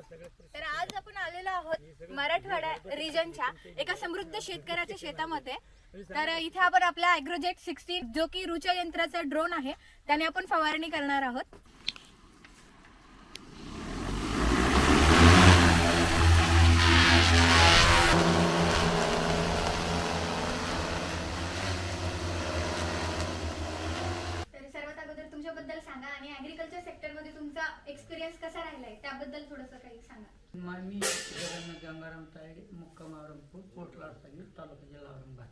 तर आज आपण आलेलो आहोत मराठवाडा रिजनच्या एका समृद्ध शेतकऱ्याच्या शेतामध्ये. तर इथे आपण आपला अॅग्रोजेट सिक्स्टी जो की रुचा यंत्राचा ड्रोन आहे त्याने आपण फवारणी करणार आहोत. तुमच्याबद्दल सांगा आणि ऍग्रिकल्चर सेक्टरमध्ये तुमचा एक्सपिरियन्स कसा राहिलाय? त्याबद्दल थोडस काही सांगा. मा- जगन्नाथ गंगाराम तायडे मुक्काम औरंगपूर पोटलाड सांगली तालुका जिल्हा औरंगाबाद.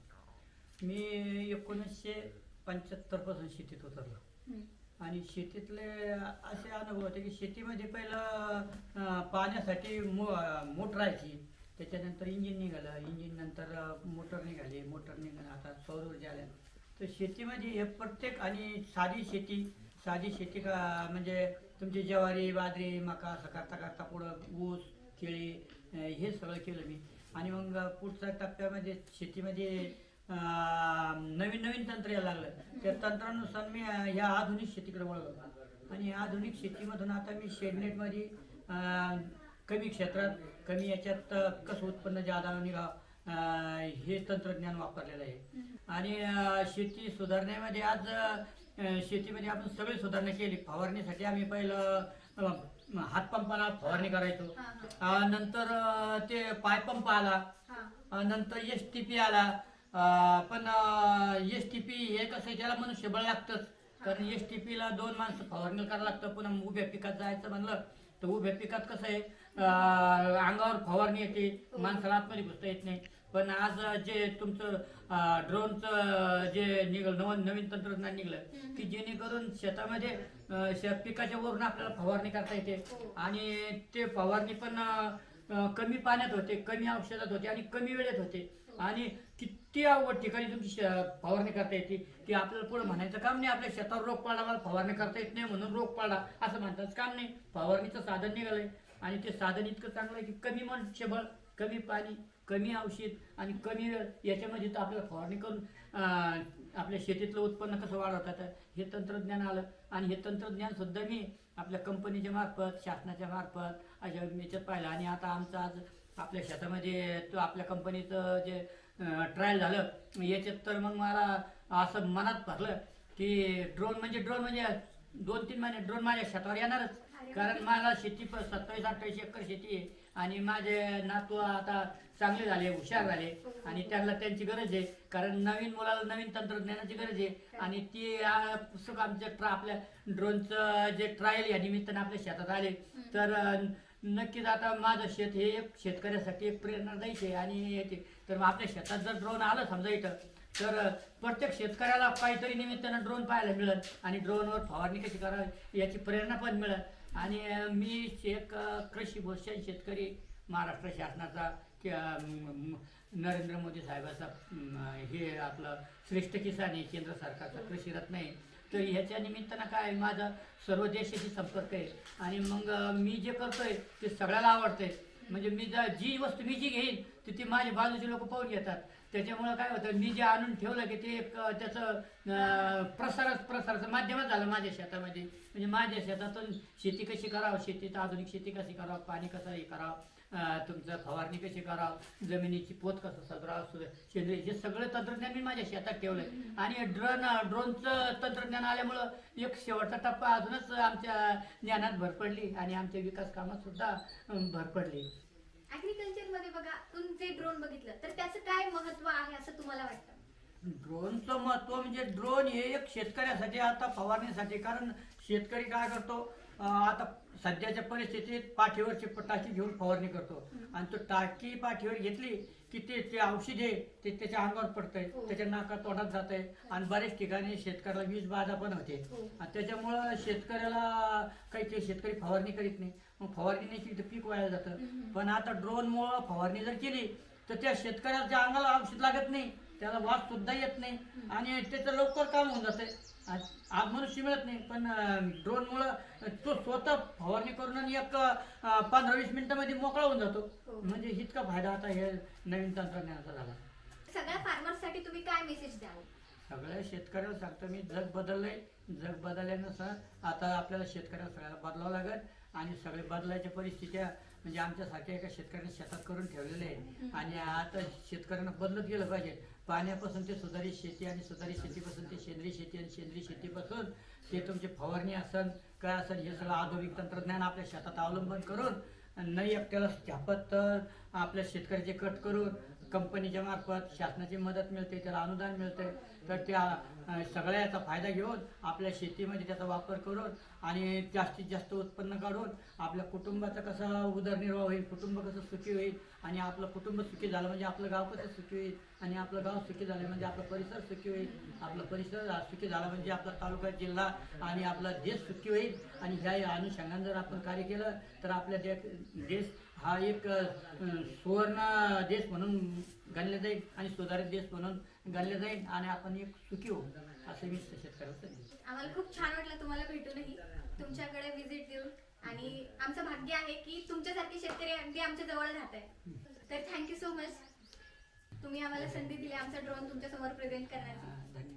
मी एकोणीसशे पंच्याहत्तरपासून शेतीत उतरलो. हम्म. आणि शेतीतले असे अनुभव होते की शेतीमध्ये पहिलं अं, पाण्यासाठी मो मोटर राहायची. त्याच्यानंतर इंजिन निघालं. इंजिन नंतर अं, मोटर निघाली. मोटर निघालं. आता सौर ऊर्जा आल्या. तर शेतीमध्ये हे प्रत्येक आणि साधी शेती साधी शेती का म्हणजे तुमची ज्वारी बाजरी मका असं करता करता पुढं ऊस केळी हे सगळं केलं मी. आणि मग पुढच्या टप्प्यामध्ये शेतीमध्ये नवीन नवीन तंत्र यायला लागलं. त्या तंत्रानुसार मी ह्या आधुनिक शेतीकडे वळलो आणि आधुनिक शेतीमधून आता मी शेडनेटमध्ये अं, कमी क्षेत्रात कमी याच्यात कसं उत्पन्न जादा निघावं हे तंत्रज्ञान वापरलेलं आहे. आणि शेती सुधारण्यामध्ये आज शेतीमध्ये आपण सगळी सुधारणा केली. फवारणीसाठी आम्ही पहिलं हातपंपाला फवारणी करायचो. हा, हा. नंतर ते पायपंप आला. हा. नंतर एस टी पी आला. पण एस टी पी हे कसं त्याला मनुष्यबळ लागतंच. कारण एस टी पीला दोन माणसं फवारणी करायला लागतं. पुन्हा उभ्या पिकात जायचं म्हणलं तर उभ्या पिकात कसं आहे अंगावर फवारणी येते. माणसाला आतमध्ये घुसता येत नाही. पण आज जे तुमचं ड्रोनचं जे निघलं नवीन नवीन तंत्रज्ञान निघलं की जेणेकरून शेतामध्ये अं, शे- पिकाच्या वरून आपल्याला फवारणी करता येते. आणि ते फवारणी पण कमी पाण्यात होते कमी औषधात होते आणि कमी वेळेत होते. आणि किती अवघड ठिकाणी तुमची फवारणी करता येते की आपल्याला पुढे म्हणायचं काम नाही. आपल्या शेतावर रोग पडला मला फवारणी करता येत नाही म्हणून रोग पडला असं म्हणतात. काम नाही. फवारणीचं साधन निघालंय. आणि ते साधन इतकं चांगलं आहे की कमी मनुष्यबळ कमी पाणी कमी औषध आणि कमी वेळ याच्यामध्ये तर आपल्याला फवारणी करून आपल्या शेतीतलं उत्पन्न कसं वाढवतात हे तंत्रज्ञान आलं. आणि हे तंत्रज्ञान सुद्धा मी आपल्या कंपनीच्या मार्फत शासनाच्या मार्फत अशा याच्यात पाहिलं. आणि आता आमचं आज आपल्या शेतामध्ये तो आपल्या कंपनीचं जे ट्रायल झालं याच्यात तर मग मला असं मनात भरलं की ड्रोन म्हणजे ड्रोन म्हणजे दोन तीन महिने ड्रोन माझ्या शेतावर येणारच. कारण मला शेती सत्तावीस अठ्ठावीस एकर शेती आहे. आणि माझे नातू आता चांगले झाले हुशार झाले. आणि त्यांना त्यांची गरज आहे. कारण नवीन मुलाला नवीन तंत्रज्ञानाची गरज आहे. आणि ती आ, पुस्तक आमच्या ट्रा आपल्या ड्रोनचं जे ट्रायल या निमित्तानं आपल्या शेतात आले. तर नक्कीच आता माझं शेत हे एक शेतकऱ्यासाठी एक प्रेरणादायी आहे. आणि याचे तर मग आपल्या शेतात जर ड्रोन आलं समजा इथं तर प्रत्येक शेतकऱ्याला काहीतरी निमित्तानं ड्रोन पाहायला मिळेल. आणि ड्रोनवर फवारणी कशी करावी याची प्रेरणा पण मिळेल. आणि मी एक कृषी भूषण शेतकरी महाराष्ट्र शासनाचा नरेंद्र मोदी साहेबाचा हे आपलं श्रेष्ठ किसान आहे केंद्र सरकारचा कृषी रत्न आहे. तर ह्याच्या निमित्तानं काय माझा सर्व देशाशी संपर्क आहे. आणि मग मी जे करतोय ते सगळ्याला आवडतंय. म्हणजे मी जा जी वस्तू मी जी घेईन ती ती माझ्या बाजूचे लोक पाहून घेतात. त्याच्यामुळं काय होतं मी जे आणून ठेवलं की ते एक त्याचं प्रसारच प्रसाराचं माध्यमच झालं माझ्या शेतामध्ये. म्हणजे माझ्या शेतातून शेती कशी करावं शेतीत आधुनिक शेती कशी करावं पाणी कसं हे करावं तुमचं फवारणी कशी करावं जमिनीची पोत कसं सगळं सेंद्रिय हे सगळं तंत्रज्ञान मी माझ्या शेतात ठेवलंय. आणि ड्रोन ड्रोनचं तंत्रज्ञान आल्यामुळं एक शेवटचा टप्पा अजूनच आमच्या ज्ञानात भर पडली आणि आमच्या विकास कामात सुद्धा भर पडली. मध्ये बघा तुमचे ड्रोन बघितलं तर त्याचं काय महत्त्व आहे असं तुम्हाला वाटतं? ड्रोनचं महत्त्व म्हणजे ड्रोन हे एक शेतकऱ्यासाठी आता फवारणीसाठी. कारण शेतकरी काय करतो आता सध्याच्या परिस्थितीत पाठीवरची टाकी घेऊन फवारणी करतो. आणि तो टाकी पाठीवर घेतली की ते ते औषध आहे ते त्याच्या अंगावर पडतंय हो. त्याच्या नाकात तोंडात जात आहे आणि बऱ्याच ठिकाणी शेतकऱ्याला वीज बाधा पण होते. हो. आणि त्याच्यामुळं शेतकऱ्याला काही ते शेतकरी फवारणी करीत नाही. मग फवारणी नाही केली तर पीक वाया जातं. पण आता ड्रोनमुळं फवारणी जर केली तर त्या शेतकऱ्याच्या अंगाला औषध लागत नाही. त्याला वास सुद्धा येत नाही. आणि त्याचं लवकर काम होऊन जाते. आज मनुष्य मिळत नाही पण ड्रोनमुळं तो स्वतः फवारणी करून आणि एक पंधरा वीस मिनिटामध्ये मोकळा होऊन जातो. हो. म्हणजे इतका फायदा आता हे नवीन तंत्रज्ञानाचा झाला. सगळ्या फार्मर्ससाठी तुम्ही काय मेसेज द्याल? सगळ्या शेतकऱ्याला सांगतो मी जग बदललंय. जग बदलल्यानुसार आता आपल्याला शेतकऱ्याला सगळ्याला बदलावं लागेल. आणि सगळे बदलायच्या परिस्थित्या म्हणजे आमच्यासारख्या एका शेतकऱ्याने शेतात करून ठेवलेले आहे आणि आता शेतकऱ्यांना बदलत गेलं पाहिजे. पाण्यापासून ते सुधारित शेती आणि सुधारित शेतीपासून ते सेंद्रिय शेती आणि सेंद्रिय शेतीपासून ते तुमची फवारणी असन काय असेल हे सगळं आधुनिक तंत्रज्ञान आपल्या शेतात अवलंबन करून नाही एकट्याला स्थापत तर आपल्या शेतकऱ्याचे कट करून कंपनीच्या मार्फत शासनाची मदत मिळते त्याला अनुदान मिळते. तर त्या सगळ्या याचा फायदा घेऊन आपल्या शेतीमध्ये त्याचा वापर करून आणि जास्तीत जास्त उत्पन्न काढून आपल्या कुटुंबाचा कसा उदरनिर्वाह होईल कुटुंब कसं सुखी होईल आणि आपलं कुटुंब सुखी झालं म्हणजे आपलं गाव कसं सुखी होईल? आणि आपलं गाव सुखी झालं म्हणजे आपला परिसर सुखी होईल? आपला परिसर सुखी झाला म्हणजे आपला तालुका जिल्हा आणि आपला देश सुखी होईल? आणि ह्या अनुषंगाने जर आपण कार्य केलं तर आपल्या दे- देश हा एक सुवर्ण देश म्हणून गणला जाईल आणि सुधारित देश म्हणून गणला जाईल आणि आपण एक सुखी होऊ असं मी शेतकऱ्याला आम्हाला खूप छान वाटलं तुम्हाला भेटूनही. तुमच्याकडे व्हिजिट देऊन. आणि आमचं भाग्य आहे की तुमच्यासारखे शेतकरी अगदी आमच्या जवळ राहत आहे तर थँक्यू सो मच तुम्ही आम्हाला संधी दिली आमचा ड्रोन तुमच्यासमोर प्रेझेंट करण्याची